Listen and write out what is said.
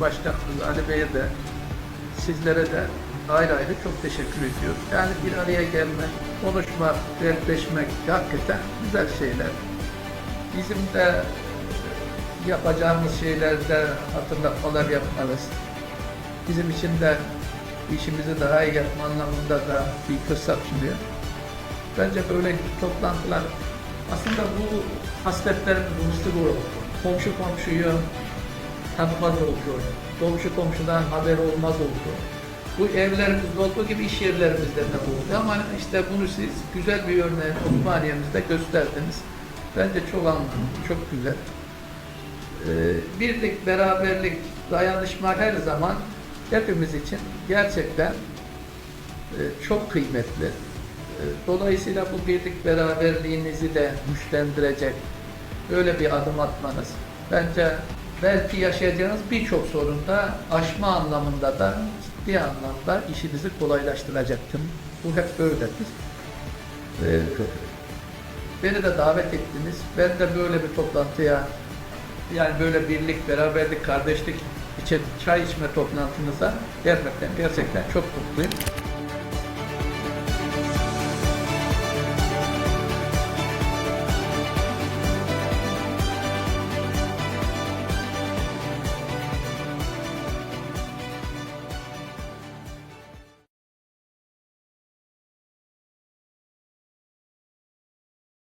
Başkanımız Ali Bey'e de sizlere de ayrı ayrı çok teşekkür ediyorum. Yani bir araya gelmek, konuşmak, dertleşmek hakikaten güzel şeyler. Bizim de yapacağımız şeylerde hatırlatmalar yapmalıyız. Bizim için de işimizi daha iyi yapma anlamında da bir fırsat sunuyor. Bence böyle toplantılar aslında bu hasletlerin ruhusu bu. Komşu komşuyu tanımaz oldu. Komşu komşudan haber olmaz oldu. Bu evlerimizde olduğu gibi iş yerlerimizde de oldu. Ama işte bunu siz güzel bir örneğin Osmaniye'mizde gösterdiniz. Bence çok anlamlı, çok güzel. Ee, birlik, beraberlik, dayanışma her zaman hepimiz için gerçekten e, çok kıymetli. E, Dolayısıyla bu birlik beraberliğinizi de güçlendirecek öyle bir adım atmanız bence belki yaşayacağınız birçok sorunda aşma anlamında da ciddi anlamda işinizi kolaylaştıracaktır. Bu hep böyledir. E, Beni de davet ettiniz. Ben de böyle bir toplantıya yani böyle birlik, beraberlik, kardeşlik için çay içme toplantınıza gelmekten gerçekten çok mutluyum.